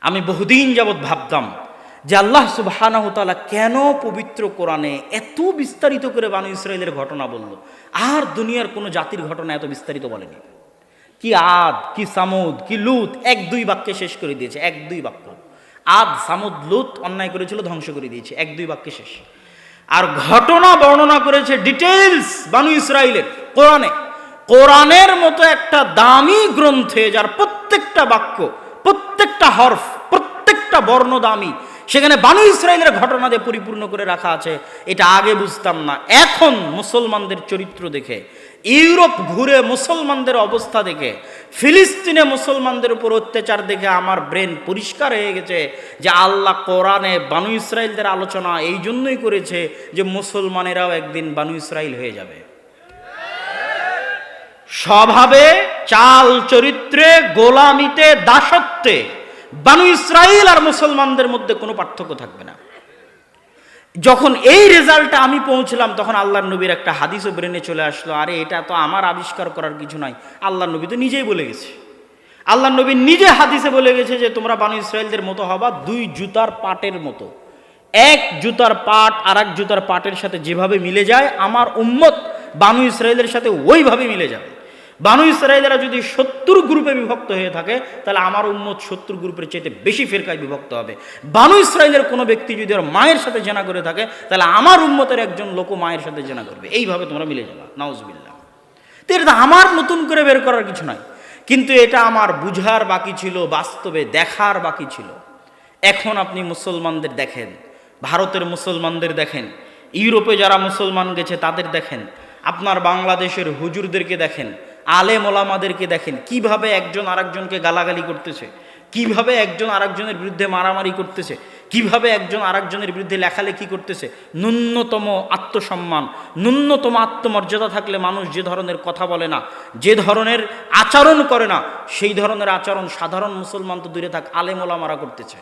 আমি বহুদিন যাবৎ ভাবতাম যে আল্লাহ সুবাহানাহতালা কেন পবিত্র কোরআনে এত বিস্তারিত করে বানু ইসরায়েলের ঘটনা বলল? আর দুনিয়ার কোনো জাতির ঘটনা এত বিস্তারিত বলেনি। কি আদ, কি সামুদ, কি লুত, এক দুই বাক্যে শেষ করে দিয়েছে, এক দুই বাক্য। আদ, সামুদ, লুত অন্যায় করেছিল, ধ্বংস করে দিয়েছে, এক দুই বাক্যে শেষ। আর ঘটনা বর্ণনা করেছে ডিটেলস বানু ইসরায়েলের কোরআনে। কোরআনের মতো একটা দামি গ্রন্থে যার প্রত্যেকটা বাক্য প্রত্যেকটা হরফ, প্রত্যেকটা বর্ণ দামি সেখানে বানু ইসরায়েলের ঘটনা দিয়ে পরিপূর্ণ করে রাখা আছে, এটা আগে বুঝতাম না। এখন মুসলমানদের চরিত্র দেখে, ইউরোপ ঘুরে মুসলমানদের অবস্থা দেখে, ফিলিস্তিনে মুসলমানদের উপর অত্যাচার দেখে আমার ব্রেন পরিষ্কার হয়ে গেছে যে আল্লাহ কোরআনে বানু ইসরায়েলদের আলোচনা এই জন্যই করেছে যে মুসলমানেরাও একদিন বানু ইসরায়েল হয়ে যাবে। স্বভাবে, চাল চরিত্রে, গোলামিতে, দাসত্বে বানু ইসরায়েল আর মুসলমানদের মধ্যে কোনো পার্থক্য থাকবে না। যখন এই রেজাল্টটা আমি পৌঁছলাম, তখন আল্লাহ নবীর একটা হাদিসও ব্রেনে চলে আসলো, আরে, এটা তো আমার আবিষ্কার করার কিছু নাই। আল্লাহ নবী তো নিজেই বলে গেছে। আল্লাহ নবী নিজে হাদিসে বলে গেছে যে, তোমরা বানু ইসরায়েলদের মতো হবা দুই জুতার পাটের মতো। এক জুতার পাট আর এক জুতার পাটের সাথে যেভাবে মিলে যায়, আমার উম্মত বানু ইসরায়েলের সাথে ওইভাবে মিলে যাবে। বানু ইসরায়েলেরা যদি সত্তর গ্রুপে বিভক্ত হয়ে থাকে, তাহলে আমার উন্মত সত্তর গ্রুপের চাইতে বেশি ফেরকায় বিভক্ত হবে। বানু ইসরায়েলের কোনো ব্যক্তি যদি ওর মায়ের সাথে জেনা করে থাকে, তাহলে আমার উন্মতের একজন লোক মায়ের সাথে জেনা করবে। এইভাবে তোমরা মিলে যাবা। নাউজবিল্লা তো এটা আমার নতুন করে বের করার কিছু নাই। কিন্তু এটা আমার বুঝার বাকি ছিল, বাস্তবে দেখার বাকি ছিল। এখন আপনি মুসলমানদের দেখেন, ভারতের মুসলমানদের দেখেন, ইউরোপে যারা মুসলমান গেছে তাদের দেখেন, আপনার বাংলাদেশের হুজুরদেরকে দেখেন আলেম ওলামাদেরকে দেখেন, কীভাবে একজন আরেকজনকে গালাগালি করতেছে, কীভাবে একজন আরেকজনের বিরুদ্ধে মারামারি করতেছে, কীভাবে একজন আরেকজনের বিরুদ্ধে লেখালেখি করতেছে, ন্যূনতম আত্মসম্মান, ন্যূনতম আত্মমর্যাদা থাকলে মানুষ যে ধরনের কথা বলে না, যে ধরনের আচরণ করে না, সেই ধরনের আচরণ সাধারণ মুসলমান তো দূরে থাক, আলেম ওলামারা করতেছে।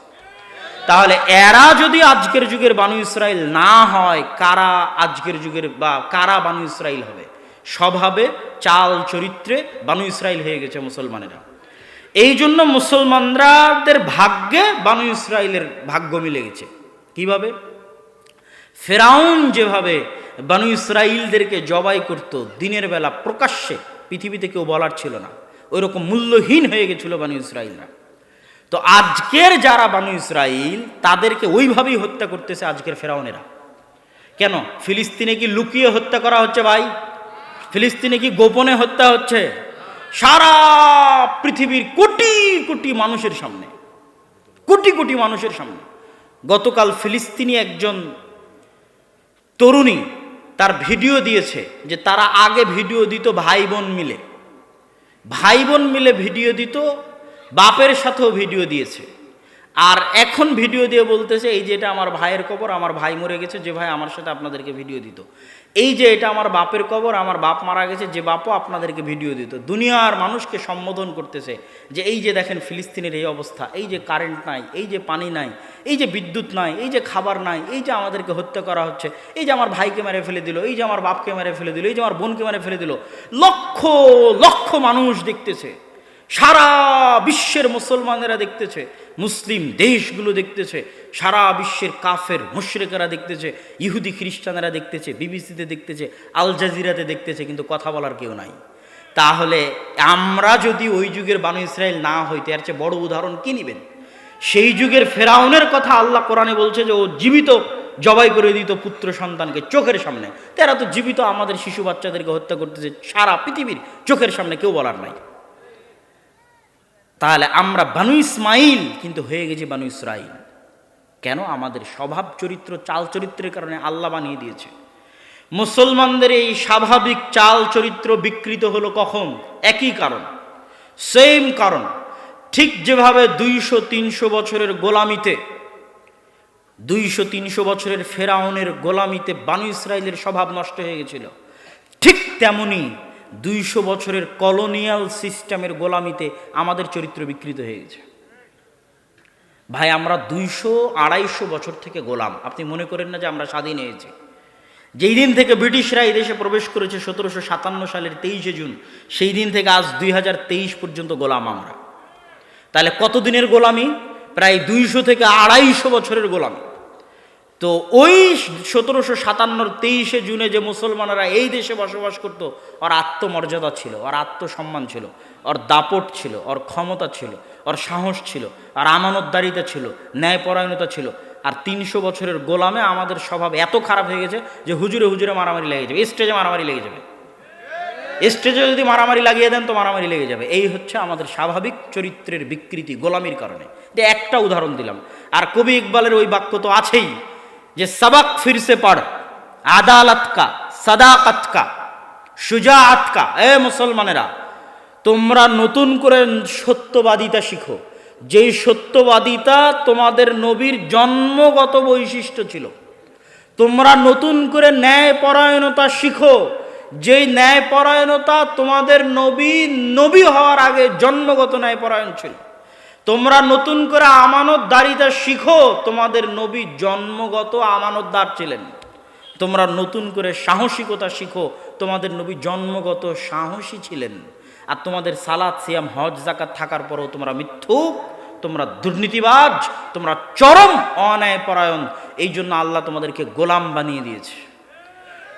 তাহলে এরা যদি আজকের যুগের বানু ইসরায়েল না হয়, কারা আজকের যুগের বা কারা বানু ইসরায়েল হবে? স্বভাবে, চাল চরিত্রে বানু ইসরায়েল হয়ে গেছে মুসলমানেরা। এই জন্য মুসলমানরাদের ভাগ্যে বানু ইসরায়েলের ভাগ্য মিলে গেছে। কীভাবে? ফেরাউন যেভাবে বানু ইসরায়েলদেরকে জবাই করত, দিনের বেলা প্রকাশ্যে পৃথিবীতে কেউ বলার ছিল না ওই রকম মূল্যহীন হয়ে গেছিল বানু ইসরায়েলরা তো আজকের যারা বানু ইসরায়েল তাদেরকে ওইভাবেই হত্যা করতেছে আজকের ফেরাউনেরা। কেন? ফিলিস্তিনে কি লুকিয়ে হত্যা করা হচ্ছে ভাই? ফিলিস্তিনে কি গোপনে হত্যা হচ্ছে? সারা পৃথিবীর কোটি কোটি মানুষের সামনে। কোটি কোটি মানুষের সামনে। গতকাল ফিলিস্তিনি একজন তরুণী তার ভিডিও দিয়েছে যে তারা আগে ভিডিও দিত ভাই বোন মিলে। ভাই বোন মিলে ভিডিও দিত, বাপের সাথেও ভিডিও দিয়েছে। আর এখন ভিডিও দিয়ে বলতেছে, এই যে এটা আমার ভাইয়ের কবর আমার ভাই মরে গেছে, যে ভাই আমার সাথে আপনাদেরকে ভিডিও দিত। এই যে এটা আমার বাপের কবর আমার বাপ মারা গেছে যে বাপও আপনাদেরকে ভিডিও দিত দুনিয়ার মানুষকে সম্বোধন করতেছে যে এই যে দেখেন ফিলিস্তিনের এই অবস্থা এই যে কারেন্ট নাই এই যে পানি নাই এই যে বিদ্যুৎ নাই এই যে খাবার নাই এই যে আমাদেরকে হত্যা করা হচ্ছে এই যে আমার ভাইকে মেরে ফেলে দিল এই যে আমার বাপকে মেরে ফেলে দিল এই যে আমার বোনকে মেরে ফেলে দিল লক্ষ লক্ষ মানুষ দেখতেছে সারা বিশ্বের মুসলমানেরা দেখতেছে মুসলিম দেশগুলো দেখতেছে, সারা বিশ্বের কাফের মুশ্রেকেরা দেখতেছে, ইহুদি খ্রিস্টানেরা দেখতেছে, বিবিসিতে দেখতেছে, আল জাজিরাতে দেখতেছে, কিন্তু কথা বলার কেউ নাই। তাহলে আমরা যদি ওই যুগের বানু ইসরায়েল না হইতে এর চেয়ে বড় উদাহরণ কি নেবেন? সেই যুগের ফেরাউনের কথা আল্লাহ কোরআনে বলছে যে, ও জীবিত জবাই করে দিত পুত্র সন্তানকে চোখের সামনে। তারা তো জীবিত, আমাদের শিশু বাচ্চাদেরকে হত্যা করতেছে, সারা পৃথিবীর চোখের সামনে কেউ বলার নাই। তাহলে আমরা বানু ইসমাইল কিন্তু হয়ে গেছি বানু ইসরাইল। কেন? আমাদের স্বভাব চরিত্র, চাল চরিত্রের কারণে আল্লাহ বানিয়ে দিয়েছে। মুসলমানদের এই স্বাভাবিক চাল চরিত্র বিকৃত হলো কখন? একই কারণ। সেম কারণ। ঠিক যেভাবে দুইশো, তিনশো বছরের গোলামিতে, দুইশো, তিনশো বছরের ফেরাউনের গোলামিতে বানু ইসরায়েলের স্বভাব নষ্ট হয়ে গেছিল, ঠিক তেমনি দুইশো বছরের কলোনিয়াল সিস্টেমের গোলামিতে আমাদের চরিত্র বিকৃত হয়ে গেছে। ভাই, আমরা দুইশো আড়াইশো বছর থেকে গোলাম। আপনি মনে করেন না যে আমরা স্বাধীন হয়েছি? যেই দিন থেকে ব্রিটিশরা এই দেশে প্রবেশ করেছে সতেরোশো সাতান্ন সালের তেইশে জুন, সেই দিন থেকে আজ দুই হাজার তেইশ পর্যন্ত গোলাম আমরা। তাহলে কতদিনের গোলামি? প্রায় দুইশো থেকে আড়াইশো বছরের গোলামি। তো ওই সতেরোশো সাতান্নর তেইশে জুনে যে মুসলমানেরা এই দেশে বসবাস করত, ওর আত্মমর্যাদা ছিল, ওর আত্মসম্মান ছিল, ওর দাপট ছিল, ওর ক্ষমতা ছিল, ওর সাহস ছিল, আর আমানতদারিতা ছিল, ন্যায়পরায়ণতা ছিল। আর তিনশো বছরের গোলামে আমাদের স্বভাব এত খারাপ হয়ে গেছে যে হুজুরে হুজুরে মারামারি লেগে যাবে, স্টেজে মারামারি লেগে যাবে। স্টেজে যদি মারামারি লাগিয়ে দেন তো মারামারি লেগে যাবে। এই হচ্ছে আমাদের স্বাভাবিক চরিত্রের বিকৃতি গোলামির কারণে। যে একটা উদাহরণ দিলাম। আর কবি ইকবালের ওই বাক্য তো আছেই। যে সবাক ফিরসে পড় আদালত কা সদাকত কা সুজাআত কা এ মুসলমানেরা তোমরা নতুন করে সত্যবাদিতা শিখো যেই সত্যবাদিতা তোমাদের নবীর জন্মগত বৈশিষ্ট্য ছিল তোমরা নতুন করে ন্যায় পরায়ণতা শিখো যেই ন্যায় পরায়ণতা তোমাদের নবী নবী হওয়ার আগে জন্মগত ন্যায় পরায়ণ ছিল। তোমরা নতুন করে আমানতদারিতা শিখো, তোমাদের নবী জন্মগত আমানতদার ছিলেন। তোমরা নতুন করে সাহসিকতা শিখো, তোমাদের নবী জন্মগত সাহসী ছিলেন। আর তোমাদের সালাদ সিয়াম, হজ জাকাত থাকার পরেও তোমরা মিথ্যুক, তোমরা দুর্নীতিবাজ, তোমরা চরম অন্যায় পরায়ণ এই জন্য আল্লাহ তোমাদেরকে গোলাম বানিয়ে দিয়েছে।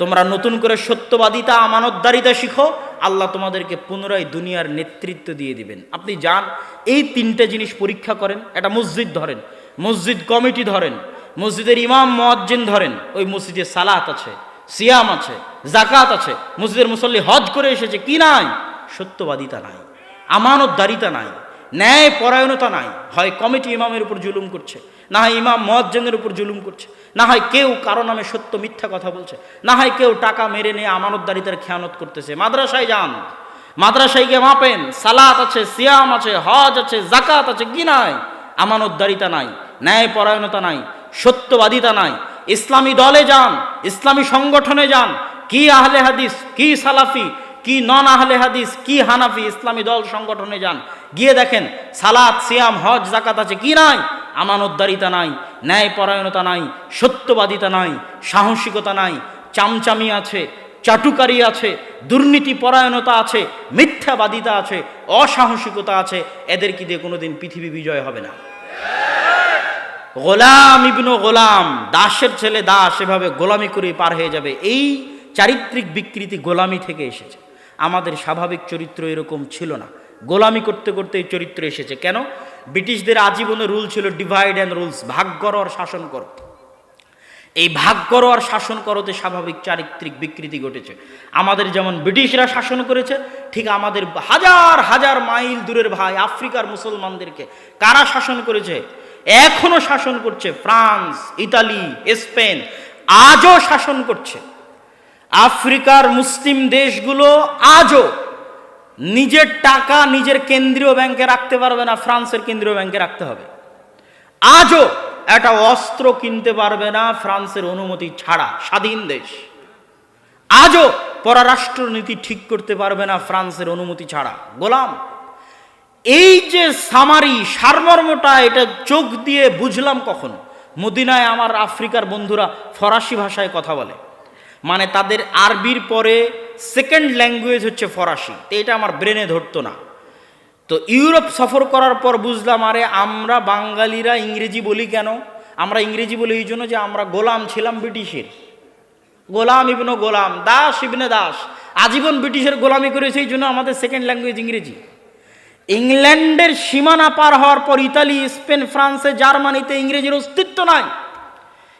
তোমরা নতুন করে সত্যবাদিতা, আমানতদারিতা শিখো, আল্লাহ তোমাদেরকে পুনরায় দুনিয়ার নেতৃত্ব দিয়ে দিবেন। আপনি যান, এই তিনটে জিনিস পরীক্ষা করেন। একটা মসজিদ ধরেন, মসজিদ কমিটি ধরেন, মসজিদের ইমাম, মোয়াজ্জিন ধরেন, ওই মসজিদে সালাত আছে, সিয়াম আছে জাকাত আছে, মসজিদের মুসল্লি হজ করে এসেছে, কি নাই? সত্যবাদিতা নাই, আমানতদারিতা নাই। ন্যায় পরায়ণতা নাই। হয় কমিটি ইমামের উপর জুলুম করছে, না হয় ইমাম মজ্জনের উপর জুলুম করছে, না হয় কেউ কারও নামে সত্য মিথ্যা কথা বলছে, না হয় কেউ টাকা মেরে নিয়ে আমানতদারিতার খেয়ানত করতেছে। মাদ্রাসায় যান, মাদ্রাসায় গিয়ে মাপেন, সালাত আছে, সিয়াম আছে, হজ আছে জাকাত আছে, কি নাই? আমানতদারিতা নাই, ন্যায় পরায়ণতা নাই, সত্যবাদিতা নাই। ইসলামী দলে যান, ইসলামী সংগঠনে যান, কি আহলে হাদিস, কি সালাফি কি নন আহলে হাদিস, কি হানাফি ইসলামী দল সংগঠনে যান? গিয়ে দেখেন সালাদ সিয়াম, হজ জাকাত আছে কি নাই? আমানতদারিতা নাই ন্যায় পরায়ণতা নাই, সত্যবাদিতা নাই, সাহসিকতা নাই, চামচামি আছে, চাটুকারি আছে দুর্নীতি পরায়ণতা আছে, মিথ্যাবাদিতা আছে, অসাহসিকতা আছে, এদের কি দিয়ে কোনোদিন পৃথিবী বিজয় হবে না? গোলাম ইবনু গোলাম, দাসের ছেলে দাস, এভাবে গোলামি করে পার হয়ে যাবে। এই চারিত্রিক বিকৃতি গোলামি থেকে এসেছে। আমাদের স্বাভাবিক চরিত্র এরকম ছিল না। গোলামি করতে করতে এই চরিত্র এসেছে। কেন? ব্রিটিশদের আজীবনে রুল ছিল ডিভাইড অ্যান্ড রুলস ভাগ করো আর শাসন করো। এই ভাগ করো আর শাসন করোতে স্বাভাবিক চারিত্রিক বিকৃতি ঘটেছে। আমাদের যেমন ব্রিটিশরা শাসন করেছে, ঠিক আমাদের হাজার হাজার মাইল দূরের ভাই আফ্রিকার মুসলমানদেরকে কারা শাসন করেছে? এখনও শাসন করছে ফ্রান্স, ইতালি, স্পেন, আজও শাসন করছে। আফ্রিকার মুসলিম দেশগুলো আজও নিজের টাকা নিজের কেন্দ্রীয় ব্যাংকে রাখতে পারবে না, ফ্রান্সের কেন্দ্রীয় ব্যাংকে রাখতে হবে। আজও একটা অস্ত্র কিনতে পারবে না ফ্রান্সের অনুমতি ছাড়া স্বাধীন দেশ। আজও পররাষ্ট্রনীতি ঠিক করতে পারবে না ফ্রান্সের অনুমতি ছাড়া। গোলাম, এই যে সামারি, সারমর্মটা, এটা চোখ দিয়ে বুঝলাম কখন? মদিনায় আমার আফ্রিকার বন্ধুরা ফরাসি ভাষায় কথা বলে। মানে তাদের আরবির পরে সেকেন্ড ল্যাঙ্গুয়েজ হচ্ছে ফরাসি। তো এটা আমার ব্রেনে ধরতো না। তো ইউরোপ সফর করার পর বুঝলাম, আরে আমরা বাঙালিরা ইংরেজি বলি কেন? আমরা ইংরেজি বলি এই জন্য যে আমরা গোলাম ছিলাম ব্রিটিশের। গোলাম ইবনো গোলাম, দাস ইবনে দাস। আজীবন ব্রিটিশের গোলামি করেছে এই জন্য আমাদের সেকেন্ড ল্যাঙ্গুয়েজ ইংরেজি। ইংল্যান্ডের সীমানা পার হওয়ার পর ইতালি, স্পেন, ফ্রান্সে, জার্মানিতে ইংরেজির অস্তিত্ব নাই।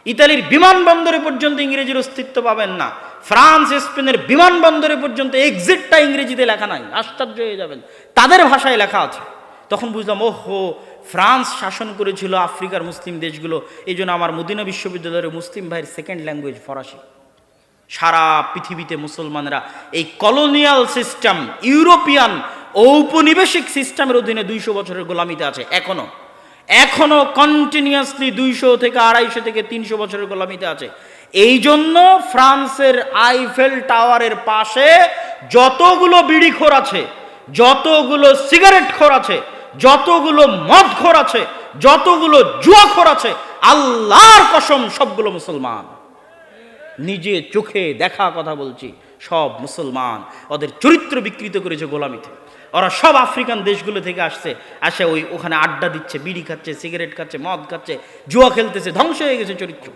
ইতালির বিমানবন্দরে পর্যন্ত ইংরেজির অস্তিত্ব পাবেন না। ফ্রান্স, স্পেনের বিমানবন্দরে পর্যন্ত এক্সিটটা ইংরেজিতে লেখা নাই। আশ্চর্য হয়ে যাবেন। তাদের ভাষায় লেখা আছে। তখন বুঝলাম, ওহো, ফ্রান্স শাসন করেছিল আফ্রিকার মুসলিম দেশগুলো। এই জন্য আমার মদিনা বিশ্ববিদ্যালয়ের মুসলিম ভাইয়ের সেকেন্ড ল্যাঙ্গুয়েজ ফরাসি। সারা পৃথিবীতে মুসলমানরা এই কলোনিয়াল সিস্টেম ইউরোপিয়ান ঔপনিবেশিক সিস্টেমের অধীনে দুইশো বছরের গোলামিতে আছে, এখনও। এখনও কন্টিনিউয়াসলি দুইশো থেকে আড়াইশো থেকে তিনশো বছরের গোলামিতে আছে। এই জন্য ফ্রান্সের আইফেল টাওয়ারের পাশে যতগুলো বিড়িখোর আছে, যতগুলো সিগারেট খোর আছে, যতগুলো মদ খোর আছে, যতগুলো জুয়া খোর আছে, আল্লাহর কসম সবগুলো মুসলমান। নিজে চোখে দেখা কথা বলছি, সব মুসলমান। ওদের চরিত্র বিকৃত করেছে গোলামিতে। ওরা সব আফ্রিকান দেশগুলো থেকে আসছে, আসে ওই ওখানে আড্ডা দিচ্ছে, বিড়ি খাচ্ছে, সিগারেট খাচ্ছে, মদ খাচ্ছে, জুয়া খেলতেছে, ধ্বংস হয়ে গেছে চরিত্র।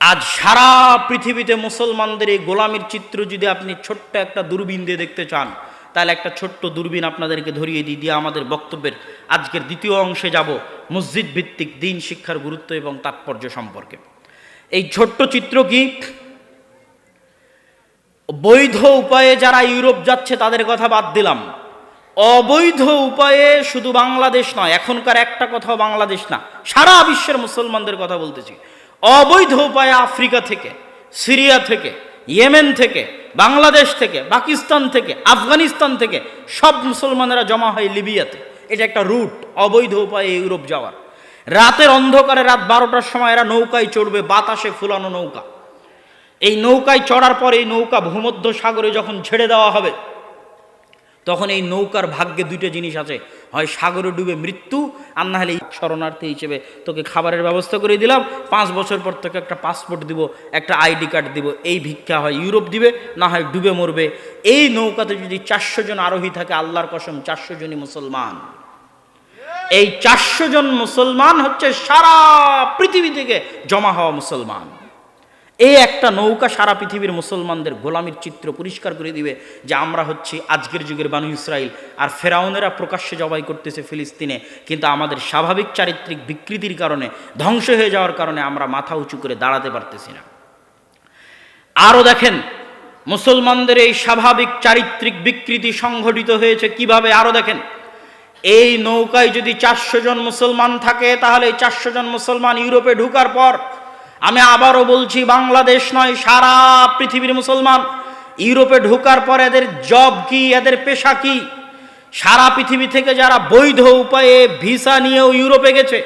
আজ সারা পৃথিবীতে মুসলমানদের এই গোলামির চিত্র যদি আপনি ছোট্ট একটা দূরবীন দিয়ে দেখতে চান, তাহলে একটা ছোট্ট দূরবীন আপনাদেরকে ধরিয়ে দিই, দিয়ে আমাদের বক্তব্যের আজকের দ্বিতীয় অংশে যাব, মসজিদ ভিত্তিক দিন শিক্ষার গুরুত্ব এবং তাৎপর্য সম্পর্কে। এই ছোট্ট চিত্র কি? বৈধ উপায়ে যারা ইউরোপ যাচ্ছে তাদের কথা বাদ দিলাম। অবৈধ উপায়ে শুধু বাংলাদেশ নয়, এখনকার একটা কথাও বাংলাদেশ না, সারা বিশ্বের মুসলমানদের কথা বলতেছি। অবৈধ উপায়ে আফ্রিকা থেকে, সিরিয়া থেকে, ইয়েমেন থেকে, বাংলাদেশ থেকে, পাকিস্তান থেকে, আফগানিস্তান থেকে সব মুসলমানেরা জমা হয় লিবিয়াতে। এটা একটা রুট, অবৈধ উপায়ে ইউরোপ যাওয়ার। রাতের অন্ধকারে রাত বারোটার সময় এরা নৌকায় চড়বে, বাতাসে ফুলানো নৌকা। এই নৌকায় চড়ার পর এই নৌকা ভূমধ্য সাগরে যখন ছেড়ে দেওয়া হবে, তখন এই নৌকার ভাগ্যে দুইটা জিনিস আছে। হয় সাগরে ডুবে মৃত্যু, আর না হলে শরণার্থী হিসেবে তোকে খাবারের ব্যবস্থা করে দিলাম। পাঁচ বছর পর তোকে একটা পাসপোর্ট দিব, একটা আইডি কার্ড দিব, এই ভিক্ষা হয় ইউরোপ দিবে, না হয় ডুবে মরবে। এই নৌকাতে যদি চারশো জন আরোহী থাকে, আল্লাহর কসম, চারশো জনই মুসলমান। এই চারশো জন মুসলমান হচ্ছে সারা পৃথিবী থেকে জমা হওয়া মুসলমান। এই একটা নৌকা সারা পৃথিবীর মুসলমানদের গোলামির চিত্র পরিষ্কার করে দিবে যে আমরা হচ্ছি আজকের যুগের বানু ইসরায়েল আর ফেরাউনেরা প্রকাশ্যে জবাই করতেছে ফিলিস্তিনে। কিন্তু আমাদের স্বাভাবিক চারিত্রিক বিকৃতির কারণে, ধ্বংস হয়ে যাওয়ার কারণে আমরা মাথা উঁচু করে দাঁড়াতে পারতেছি না। আরও দেখেন, মুসলমানদের এই স্বাভাবিক চারিত্রিক বিকৃতি সংঘটিত হয়েছে কীভাবে? আরও দেখেন, এই নৌকায় যদি চারশো জন মুসলমান থাকে, তাহলে এই চারশো জন মুসলমান ইউরোপে ঢুকার পর আমি আবারও বলছি, বাংলাদেশ নয়, সারা পৃথিবীর মুসলমান। ইউরোপে ঢোকার পর এদের জব কি, এদের পেশা কি? সারা পৃথিবী থেকে যারা বৈধ উপায়ে ভিসা নিয়েও ইউরোপে গেছে,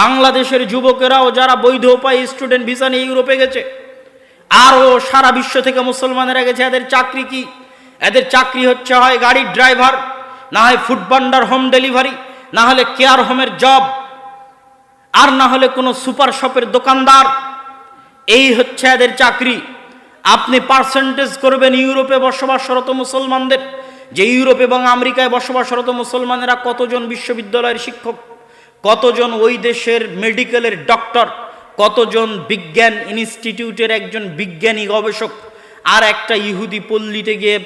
বাংলাদেশের যুবকেরাও যারা বৈধ উপায়ে স্টুডেন্ট ভিসা নিয়ে ইউরোপে গেছে, আরও সারা বিশ্ব থেকে মুসলমানেরা গেছে, এদের চাকরি কি? এদের চাকরি হচ্ছে, হয় গাড়ির ড্রাইভার, না হয় ফুড ভান্ডার, হোম ডেলিভারি, না হলে কেয়ার হোমের জব, আর না হলে কোনো সুপার শপের দোকানদার। এই হচ্ছে এদের চাকরি। আপনি পার্সেন্টেজ করবেন ইউরোপে বসবাসরত মুসলমানদের। যে ইউরোপ এবং আমেরিকায় বসবাসরত মুসলমানেরা কতজন বিশ্ববিদ্যালয়ের শিক্ষক, কতজন ওই দেশের মেডিকেলের ডক্টর কতজন বিজ্ঞান ইনস্টিটিউটের একজন বিজ্ঞানী গবেষক, আর একটা ইহুদি পল্লিতে গিয়ে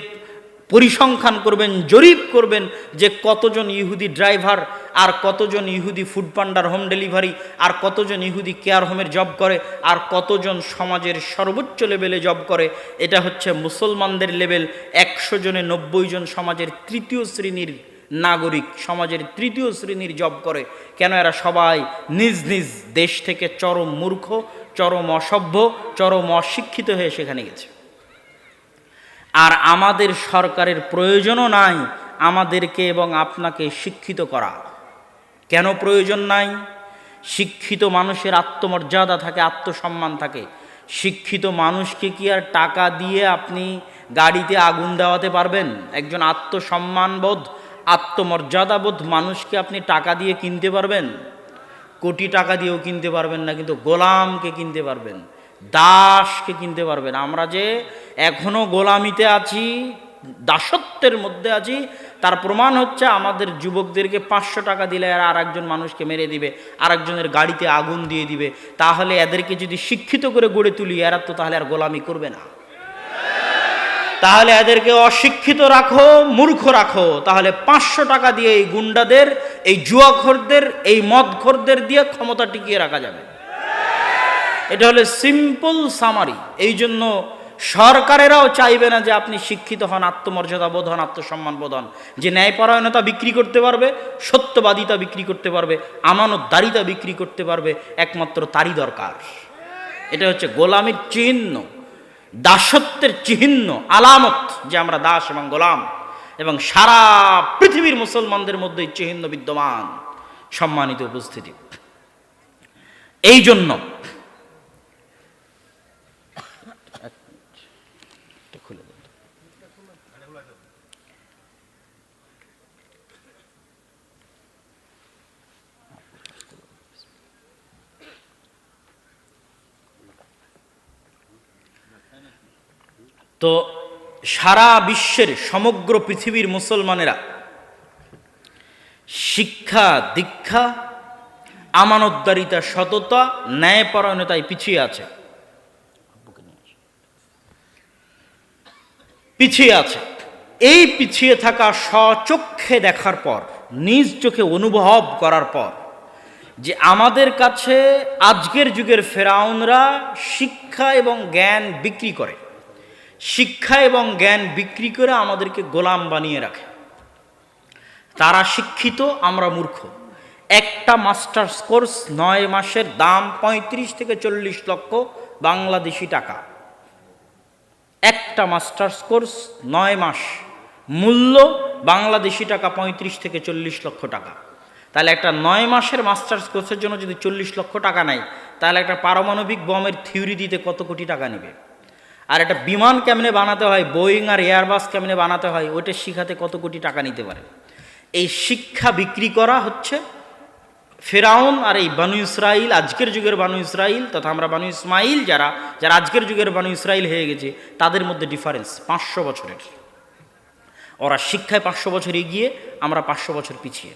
পরিসংখ্যান করবেন, জরিপ করবেন যে কতজন ইহুদি ড্রাইভার আর কতজন ইহুদি ফুড পান্ডার হোম ডেলিভারি আর কতজন ইহুদি কেয়ার হোমের জব করে আর কতজন সমাজের সর্বোচ্চ লেভেলে জব করে। এটা হচ্ছে মুসলমানদের লেভেল। একশো জনে নব্বই জন সমাজের তৃতীয় শ্রেণির নাগরিক সমাজের তৃতীয় শ্রেণির জব করে। কেন এরা সবাই নিজ নিজ দেশ থেকে চরম মূর্খ, চরম অসভ্য, চরম অশিক্ষিত হয়ে সেখানে গেছে। আর আমাদের সরকারের প্রয়োজনও নাই আমাদেরকে এবং আপনাকে শিক্ষিত করা। কেন প্রয়োজন নাই? শিক্ষিত মানুষের আত্মমর্যাদা থাকে, আত্মসম্মান থাকে। শিক্ষিত মানুষকে কি আর টাকা দিয়ে আপনি গাড়িতে আগুন দেওয়াতে পারবেন? একজন আত্মসম্মানবোধ, আত্মমর্যাদাবোধ মানুষকে আপনি টাকা দিয়ে কিনতে পারবেন? কোটি টাকা দিয়েও কিনতে পারবেন না, কিন্তু গোলামকে কিনতে পারবেন। দাসকে কিনতে পারবেন আমরা যে এখনও গোলামিতে আছি, দাসত্বের মধ্যে আছি, তার প্রমাণ হচ্ছে আমাদের যুবকদেরকে পাঁচশো টাকা দিলে আর আরেকজন মানুষকে মেরে দিবে, আরেকজনের গাড়িতে আগুন দিয়ে দিবে। তাহলে এদেরকে যদি শিক্ষিত করে গড়ে তুলি, এরা তো তাহলে আর গোলামি করবে না। তাহলে এদেরকে অশিক্ষিত রাখো, মূর্খ রাখো। তাহলে পাঁচশো টাকা দিয়ে এই গুন্ডাদের, এই জুয়াখোরদের, এই মদখোরদের দিয়ে ক্ষমতা টিকিয়ে রাখা যাবে। এটা হলো সিম্পল সামারি এই জন্য সরকারেরাও চাইবে না যে আপনি শিক্ষিত হন, আত্মমর্যাদা বোধ হন, আত্মসম্মান বোধ হন। যে ন্যায়পরায়ণতা বিক্রি করতে পারবে, সত্যবাদিতা বিক্রি করতে পারবে, আমানতদারিতা বিক্রি করতে পারবে, একমাত্র তারই দরকার। এটা হচ্ছে গোলামের চিহ্ন, দাসত্বের চিহ্ন, আলামত যে আমরা দাস এবং গোলাম। এবং সারা পৃথিবীর মুসলমানদের মধ্যে চিহ্ন বিদ্যমান। সম্মানিত উপস্থিতি। এই জন্য খুলে দেন। তো সারা বিশ্বের সমগ্র পৃথিবীর মুসলমানেরা শিক্ষা, দীক্ষা, আমানতদারিতা, সততা, ন্যায়পরায়ণতায় পিছিয়ে আছে। পিছিয়ে আছে। এই পিছিয়ে থাকা স্বচক্ষে দেখার পর, নিজ চোখে অনুভব করার পর, যে আমাদের কাছে আজকের যুগের ফেরাউনরা শিক্ষা এবং জ্ঞান বিক্রি করে। শিক্ষা এবং জ্ঞান বিক্রি করে আমাদেরকে গোলাম বানিয়ে রাখে। তারা শিক্ষিত, আমরা মূর্খ। একটা মাস্টার্স কোর্স নয় মাসের দাম পঁয়ত্রিশ থেকে চল্লিশ লক্ষ বাংলাদেশি টাকা। একটা মাস্টার্স কোর্স নয় মাস, মূল্য বাংলাদেশি টাকা পঁয়ত্রিশ থেকে চল্লিশ লক্ষ টাকা। তাহলে একটা নয় মাসের মাস্টার্স কোর্সের জন্য যদি চল্লিশ লক্ষ টাকা নেয়, তাহলে একটা পারমাণবিক বমের থিওরি দিতে কত কোটি টাকা নেবে? আর একটা বিমান কেমনে বানাতে হয় বোয়িং আর এয়ারবাস কেমনে বানাতে হয়, ওইটা শিখাতে কত কোটি টাকা নিতে পারে। এই শিক্ষা বিক্রি করা হচ্ছে ফেরাউন আর এই বানু ইসরাইল, আজকের যুগের বানু ইসরাইল তথা আমরা বানু ইসমাইল যারা যারা আজকের যুগের বানু ইসরাইল হয়ে গেছে, তাদের মধ্যে ডিফারেন্স পাঁচশো বছরের। ওরা শিক্ষায় পাঁচশো বছর এগিয়ে, আমরা পাঁচশো বছর পিছিয়ে।